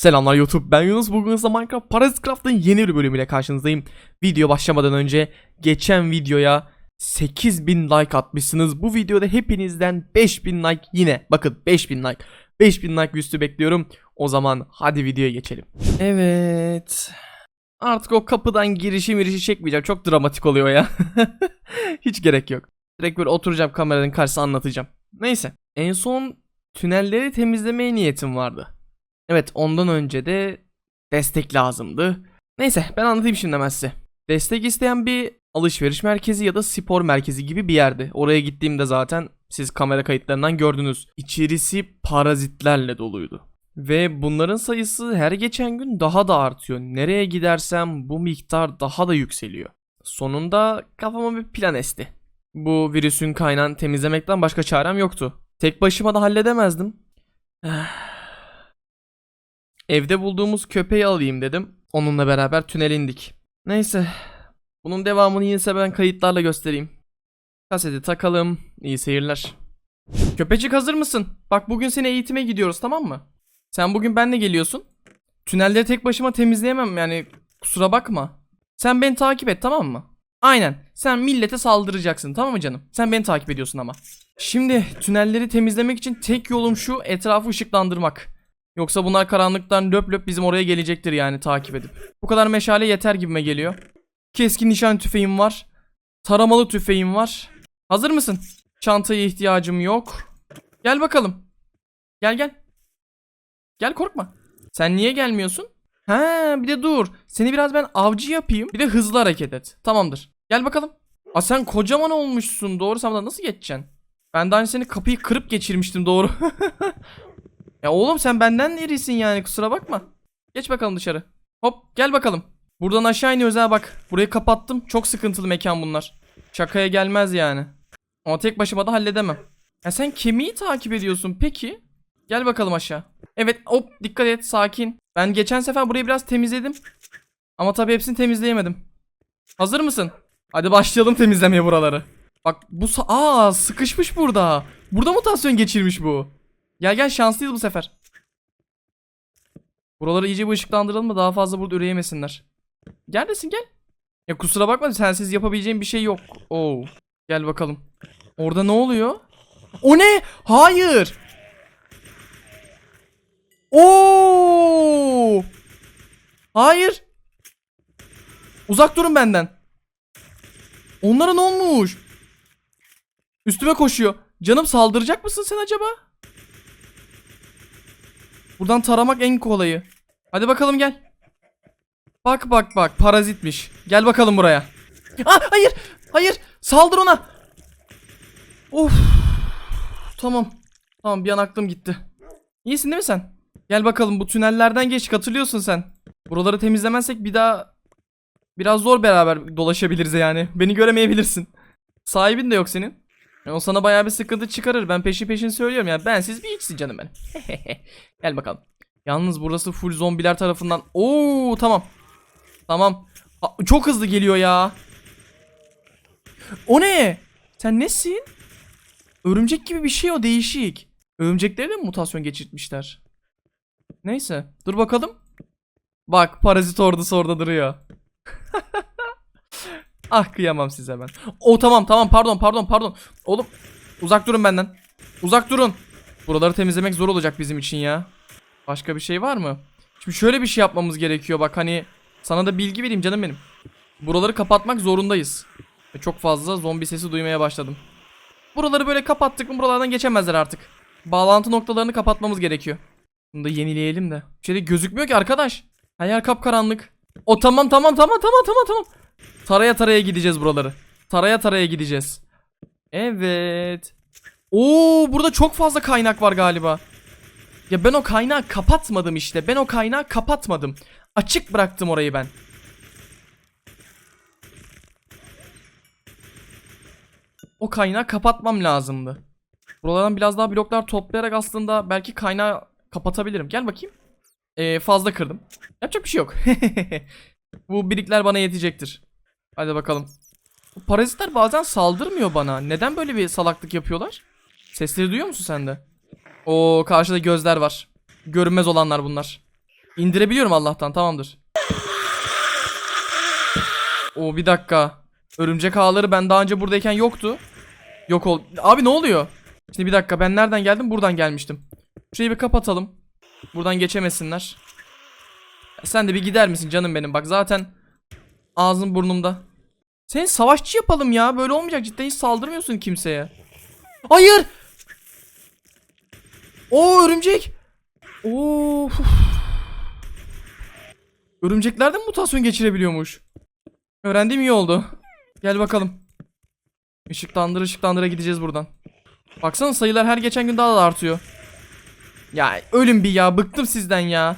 Selamlar YouTube ben Yunus bugün size Minecraft Parasitcraft'ın yeni bir bölümüyle karşınızdayım. Video başlamadan önce geçen videoya 8000 like atmışsınız. Bu videoda hepinizden 5000 like yine bakın 5000 like 5000 like üstü bekliyorum. O zaman hadi videoya geçelim. Evet. Artık o kapıdan girişi mirişi çekmeyeceğim. Çok dramatik oluyor ya. Hiç gerek yok. Direkt böyle oturacağım kameranın karşısına anlatacağım. Neyse. En son tünelleri temizlemeye niyetim vardı. Evet ondan önce de destek lazımdı. Neyse ben anlatayım şimdi hemen size. Destek isteyen bir alışveriş merkezi ya da spor merkezi gibi bir yerdi. Oraya gittiğimde zaten siz kamera kayıtlarından gördünüz. İçerisi parazitlerle doluydu. Ve bunların sayısı her geçen gün daha da artıyor. Nereye gidersem bu miktar daha da yükseliyor. Sonunda kafama bir plan esti. Bu virüsün kaynağını temizlemekten başka çarem yoktu. Tek başıma da halledemezdim. Evde bulduğumuz köpeği alayım dedim. Onunla beraber tünel indik. Neyse. Bunun devamını yine ben kayıtlarla göstereyim. Kaseti takalım. İyi seyirler. Köpecik hazır mısın? Bak bugün seni eğitime gidiyoruz tamam mı? Sen bugün benle geliyorsun. Tünelleri tek başıma temizleyemem yani kusura bakma. Sen beni takip et tamam mı? Aynen. Sen millete saldıracaksın tamam mı canım? Sen beni takip ediyorsun ama. Şimdi tünelleri temizlemek için tek yolum şu etrafı ışıklandırmak. Yoksa bunlar karanlıktan löp löp bizim oraya gelecektir yani takip edip. Bu kadar meşale yeter gibime geliyor. Keskin nişan tüfeğim var. Taramalı tüfeğim var. Hazır mısın? Çantaya ihtiyacım yok. Gel bakalım. Gel gel. Gel korkma. Sen niye gelmiyorsun? Ha bir de dur. Seni biraz ben avcı yapayım. Bir de hızlı hareket et. Tamamdır. Gel bakalım. Aa sen kocaman olmuşsun. Doğru sen nasıl geçeceksin? Ben daha önce seni kapıyı kırıp geçirmiştim doğru. Ya oğlum sen benden irisin yani kusura bakma. Geç bakalım dışarı. Hop gel bakalım. Buradan aşağı iniyoruz ha bak. Burayı kapattım. Çok sıkıntılı mekan bunlar. Şakaya gelmez yani. Ama tek başıma da halledemem. Ya sen kemiği takip ediyorsun peki. Gel bakalım aşağı. Evet hop dikkat et sakin. Ben geçen sefer burayı biraz temizledim. Ama tabii hepsini temizleyemedim. Hazır mısın? Hadi başlayalım temizlemeye buraları. Bak bu aa sıkışmış burada. Burada mutasyon geçirmiş bu. Gel gel şanslıyız bu sefer. Buraları iyice bir ışıklandıralım da daha fazla burada üreyemesinler. Gel desin gel. Ya kusura bakma sensiz yapabileceğim bir şey yok. Oo. Gel bakalım. Orada ne oluyor? O ne? Hayır. Oo! Hayır. Uzak durun benden. Onlara ne olmuş? Üstüme koşuyor. Canım saldıracak mısın sen acaba? Buradan taramak en kolayı. Hadi bakalım gel. Bak bak bak parazitmiş. Gel bakalım buraya. Ah hayır hayır saldır ona. Of. Tamam. Tamam bir an aklım gitti. İyisin değil mi sen? Gel bakalım bu tünellerden geç katılıyorsun sen. Buraları temizlemezsek bir daha biraz zor beraber dolaşabiliriz yani. Beni göremeyebilirsin. Sahibin de yok senin. Ya o sana bayağı bir sıkıntı çıkarır. Ben peşi peşin söylüyorum ya. Ben siz bir içsin canım benim. Gel bakalım. Yalnız burası full zombiler tarafından. Oo tamam. Tamam. Aa, çok hızlı geliyor ya. O ne? Sen nesin? Örümcek gibi bir şey o değişik. Örümcekleri de mi mutasyon geçirtmişler? Neyse. Dur bakalım. Bak parazit ordusu orada duruyor. ah kıyamam size ben. O tamam tamam pardon pardon pardon. Oğlum uzak durun benden. Uzak durun. Buraları temizlemek zor olacak bizim için ya. Başka bir şey var mı? Şimdi şöyle bir şey yapmamız gerekiyor bak hani sana da bilgi vereyim canım benim. Buraları kapatmak zorundayız. Ve çok fazla zombi sesi duymaya başladım. Buraları böyle kapattık mı buralardan geçemezler artık. Bağlantı noktalarını kapatmamız gerekiyor. Bunu da yenileyelim de. De gözükmüyor ki arkadaş. Her yer kapkaranlık. O tamam tamam tamam tamam tamam tamam. Taraya taraya gideceğiz buraları. Taraya taraya gideceğiz. Evet. Oo burada çok fazla kaynak var galiba. Ya ben o kaynağı kapatmadım işte. Ben o kaynağı kapatmadım. Açık bıraktım orayı ben. O kaynağı kapatmam lazımdı. Buralardan biraz daha bloklar toplayarak aslında belki kaynağı kapatabilirim. Gel bakayım. Ee, fazla kırdım. Yapacak bir şey yok. Bu birikler bana yetecektir. Hadi bakalım. Bu parazitler bazen saldırmıyor bana. Neden böyle bir salaklık yapıyorlar? Sesleri duyuyor musun sen de? O karşıda gözler var. Görünmez olanlar bunlar. İndirebiliyorum Allah'tan tamamdır. O bir dakika. Örümcek ağları ben daha önce buradayken yoktu. Yok ol. Abi ne oluyor? Şimdi bir dakika ben nereden geldim? Buradan gelmiştim. Şurayı bir kapatalım. Buradan geçemesinler. Sen de bir gider misin canım benim? Bak zaten ağzın burnumda. Seni savaşçı yapalım ya. Böyle olmayacak. Cidden hiç saldırmıyorsun kimseye. Hayır. O örümcek. Oo. Örümcekler de mutasyon geçirebiliyormuş? Öğrendiğim iyi oldu. Gel bakalım. Işıklandır ışıklandıra gideceğiz buradan. Baksana sayılar her geçen gün daha da artıyor. Ya ölüm bir ya bıktım sizden ya.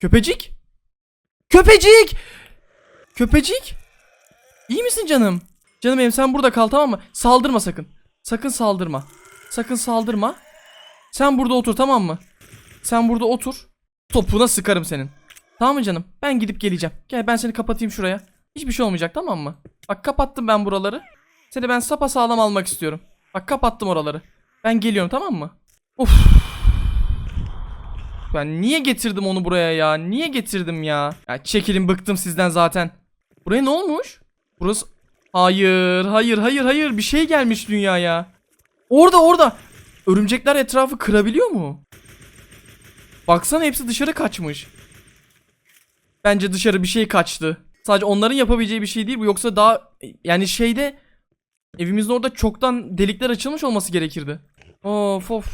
Köpecik? Köpecik! Köpecik? İyi misin canım? Canım benim sen burada kal tamam mı? Saldırma sakın. Sakın saldırma. Sakın saldırma. Sen burada otur tamam mı? Sen burada otur. Topuna sıkarım senin. Tamam mı canım? Ben gidip geleceğim. Gel ben seni kapatayım şuraya. Hiçbir şey olmayacak tamam mı? Bak kapattım ben buraları. Seni ben sapa sağlam almak istiyorum. Bak kapattım oraları. Ben geliyorum tamam mı? Of. Ben niye getirdim onu buraya ya? Niye getirdim ya? Ya çekilin bıktım sizden zaten. Buraya ne olmuş? Burası... Hayır, hayır, hayır, hayır. Bir şey gelmiş dünyaya. Orada, orada. Örümcekler etrafı kırabiliyor mu? Baksana hepsi dışarı kaçmış. Bence dışarı bir şey kaçtı. Sadece onların yapabileceği bir şey değil bu. Yoksa daha yani şeyde evimizin orada çoktan delikler açılmış olması gerekirdi. Of of.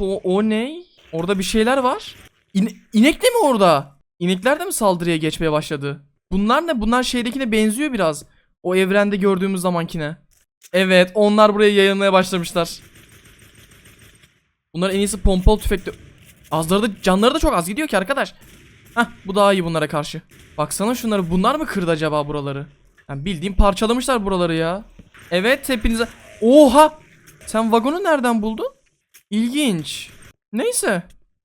O, o ne? Orada bir şeyler var. İne- inek de mi orada? İnekler de mi saldırıya geçmeye başladı? Bunlar ne? Bunlar şeydekine benziyor biraz. O evrende gördüğümüz zamankine. Evet, onlar buraya yayılmaya başlamışlar. Bunlar en iyisi pompalı tüfekli. Azları da canları da çok az gidiyor ki arkadaş. Hah bu daha iyi bunlara karşı. Baksana şunları bunlar mı kırdı acaba buraları? Yani bildiğim parçalamışlar buraları ya. Evet hepinize. Oha! Sen vagonu nereden buldun? İlginç. Neyse.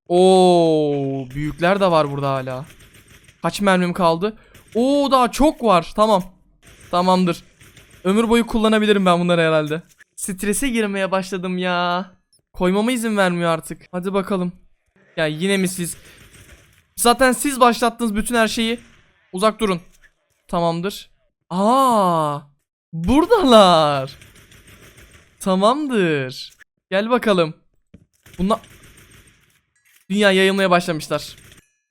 Oo, büyükler de var burada hala. Kaç mermim kaldı? Oo daha çok var. Tamam. Tamamdır. Ömür boyu kullanabilirim ben bunları herhalde. Strese girmeye başladım ya. Koymama izin vermiyor artık. Hadi bakalım. Ya yine mi siz? Zaten siz başlattınız bütün her şeyi. Uzak durun. Tamamdır. Aa! Buradalar. Tamamdır. Gel bakalım. Bunlar Dünya yayılmaya başlamışlar.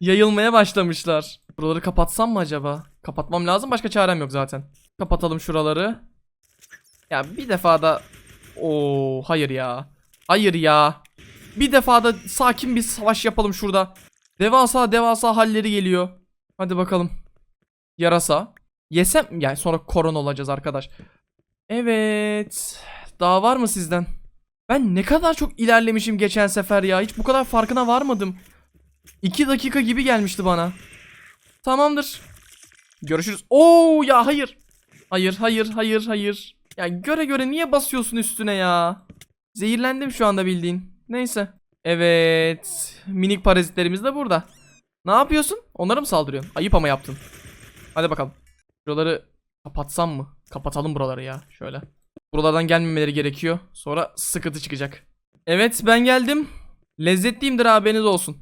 Yayılmaya başlamışlar. Buraları kapatsam mı acaba? Kapatmam lazım başka çarem yok zaten. Kapatalım şuraları. Ya bir defa da Oo hayır ya. Hayır ya. Bir defa da sakin bir savaş yapalım şurada. Devasa devasa halleri geliyor. Hadi bakalım. Yarasa. Yesem yani sonra korona olacağız arkadaş. Evet. Daha var mı sizden? Ben ne kadar çok ilerlemişim geçen sefer ya. Hiç bu kadar farkına varmadım. 2 dakika gibi gelmişti bana. Tamamdır. Görüşürüz. Oo ya hayır. Hayır hayır hayır hayır. Ya göre göre niye basıyorsun üstüne ya? Zehirlendim şu anda bildiğin. Neyse. Evet. Minik parazitlerimiz de burada. Ne yapıyorsun? Onlara mı saldırıyorsun? Ayıp ama yaptın. Hadi bakalım. Buraları kapatsam mı? Kapatalım buraları ya. Şöyle. Buralardan gelmemeleri gerekiyor. Sonra sıkıntı çıkacak. Evet ben geldim. Lezzetliyimdir haberiniz olsun.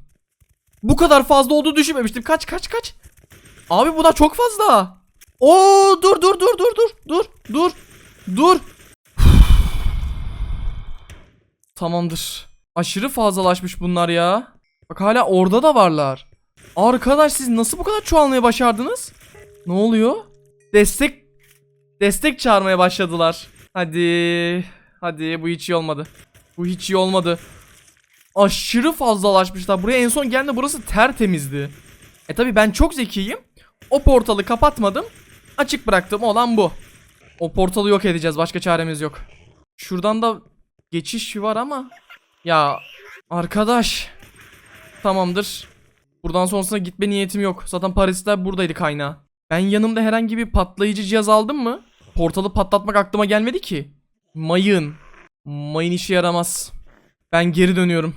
Bu kadar fazla olduğu düşünmemiştim. Kaç kaç kaç. Abi bu da çok fazla. Oo dur dur dur dur dur dur dur dur. Tamamdır. Aşırı fazlalaşmış bunlar ya. Bak hala orada da varlar. Arkadaş siz nasıl bu kadar çoğalmayı başardınız? Ne oluyor? Destek destek çağırmaya başladılar. Hadi. Hadi bu hiç iyi olmadı. Bu hiç iyi olmadı. Aşırı fazlalaşmışlar. Buraya en son geldi burası tertemizdi. E tabi ben çok zekiyim. O portalı kapatmadım. Açık bıraktım olan bu. O portalı yok edeceğiz. Başka çaremiz yok. Şuradan da geçiş var ama. Ya arkadaş. Tamamdır. Buradan sonrasına gitme niyetim yok. Zaten Parisler buradaydı kaynağı. Ben yanımda herhangi bir patlayıcı cihaz aldım mı? Portalı patlatmak aklıma gelmedi ki. Mayın. Mayın işe yaramaz. Ben geri dönüyorum.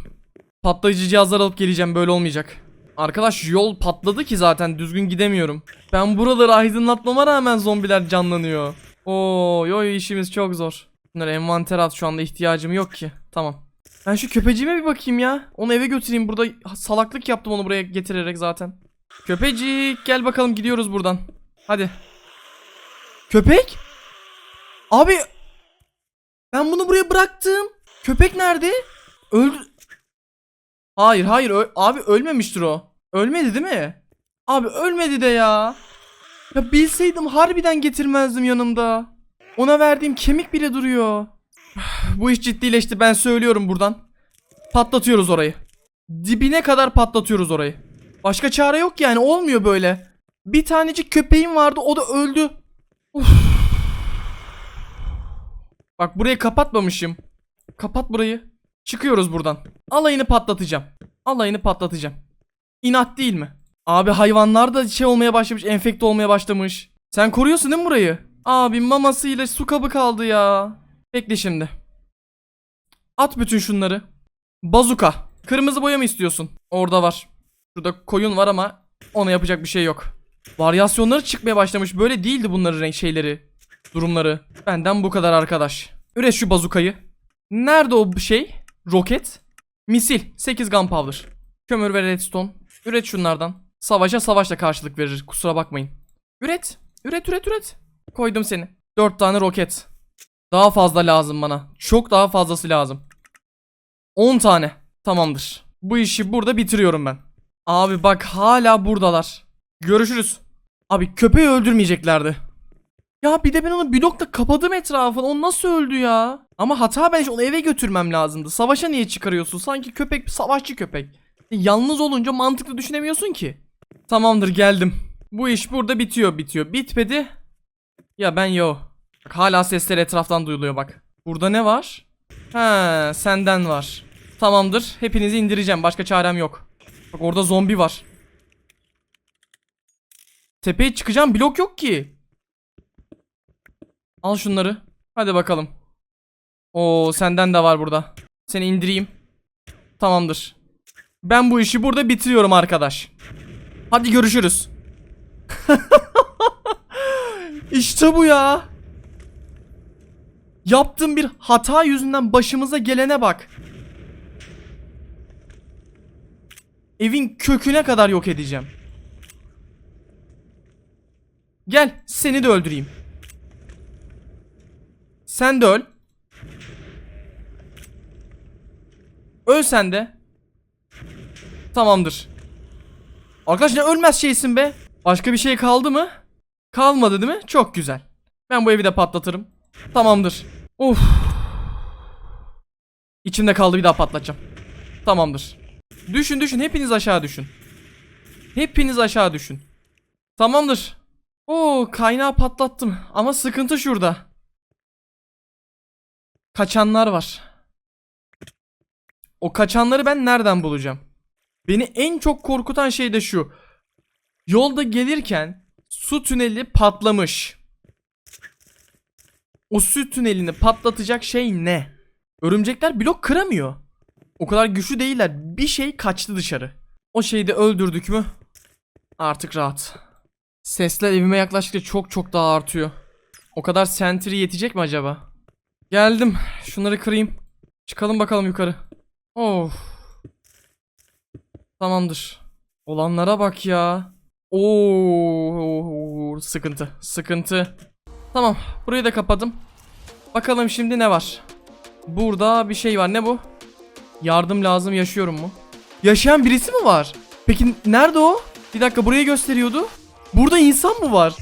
Patlayıcı cihazlar alıp geleceğim böyle olmayacak. Arkadaş yol patladı ki zaten düzgün gidemiyorum. Ben buraları aydınlatmama rağmen zombiler canlanıyor. Oo, yo işimiz çok zor. Bunlara envanter at şu anda ihtiyacım yok ki. Tamam. Ben şu köpeciğime bir bakayım ya. Onu eve götüreyim. Burada salaklık yaptım onu buraya getirerek zaten. Köpecik gel bakalım gidiyoruz buradan. Hadi. Köpek? Abi ben bunu buraya bıraktım. Köpek nerede? Öldü. Hayır hayır abi ölmemiştir o. Ölmedi değil mi? Abi ölmedi de ya. Ya bilseydim harbiden getirmezdim yanımda. Ona verdiğim kemik bile duruyor. Bu iş ciddileşti ben söylüyorum buradan. Patlatıyoruz orayı. Dibine kadar patlatıyoruz orayı. Başka çare yok yani olmuyor böyle. Bir tanecik köpeğim vardı o da öldü. Uf. Bak burayı kapatmamışım. Kapat burayı. Çıkıyoruz buradan. Alayını patlatacağım. Alayını patlatacağım. İnat değil mi? Abi hayvanlar da şey olmaya başlamış, enfekte olmaya başlamış. Sen koruyorsun değil mi burayı? Abi mamasıyla su kabı kaldı ya. Bekle şimdi. At bütün şunları. Bazuka. Kırmızı boya mı istiyorsun? Orada var. Şurada koyun var ama ona yapacak bir şey yok. Varyasyonları çıkmaya başlamış. Böyle değildi bunların renk şeyleri. Durumları. Benden bu kadar arkadaş. Üret şu bazukayı. Nerede o şey? Roket. Misil. 8 gunpowder. Kömür ve redstone. Üret şunlardan. Savaşa savaşla karşılık verir. Kusura bakmayın. Üret. Üret üret üret. Koydum seni. 4 tane roket. Daha fazla lazım bana. Çok daha fazlası lazım. 10 tane. Tamamdır. Bu işi burada bitiriyorum ben. Abi bak hala buradalar. Görüşürüz. Abi köpeği öldürmeyeceklerdi. Ya bir de ben onu blokla kapadım etrafını. O nasıl öldü ya? Ama hata bence onu eve götürmem lazımdı. Savaşa niye çıkarıyorsun? Sanki köpek bir savaşçı köpek. Yalnız olunca mantıklı düşünemiyorsun ki. Tamamdır geldim. Bu iş burada bitiyor bitiyor. Bitmedi. Ya ben yo. Bak hala sesler etraftan duyuluyor bak. Burada ne var? Ha, senden var. Tamamdır. Hepinizi indireceğim. Başka çarem yok. Bak orada zombi var. Tepeye çıkacağım blok yok ki. Al şunları. Hadi bakalım. Oo senden de var burada. Seni indireyim. Tamamdır. Ben bu işi burada bitiriyorum arkadaş. Hadi görüşürüz. işte bu ya. Yaptığım bir hata yüzünden başımıza gelene bak. Evin köküne kadar yok edeceğim. Gel seni de öldüreyim. Sen de öl. Öl sen de. Tamamdır. Arkadaş ne ölmez şeysin be. Başka bir şey kaldı mı? Kalmadı değil mi? Çok güzel. Ben bu evi de patlatırım. Tamamdır. Uf. İçimde kaldı bir daha patlatacağım. Tamamdır. Düşün düşün hepiniz aşağı düşün. Hepiniz aşağı düşün. Tamamdır. Oo kaynağı patlattım ama sıkıntı şurada. Kaçanlar var. O kaçanları ben nereden bulacağım? Beni en çok korkutan şey de şu. Yolda gelirken su tüneli patlamış. O su tünelini patlatacak şey ne? Örümcekler blok kıramıyor. O kadar güçlü değiller. Bir şey kaçtı dışarı. O şeyi de öldürdük mü? Artık rahat. Sesler evime yaklaştıkça çok çok daha artıyor. O kadar sentry yetecek mi acaba? Geldim. Şunları kırayım. Çıkalım bakalım yukarı. Of. Tamamdır. Olanlara bak ya. Oo, sıkıntı, sıkıntı. Tamam, burayı da kapadım. Bakalım şimdi ne var? Burada bir şey var. Ne bu? Yardım lazım yaşıyorum mu? Yaşayan birisi mi var? Peki nerede o? Bir dakika burayı gösteriyordu. Burada insan mı var?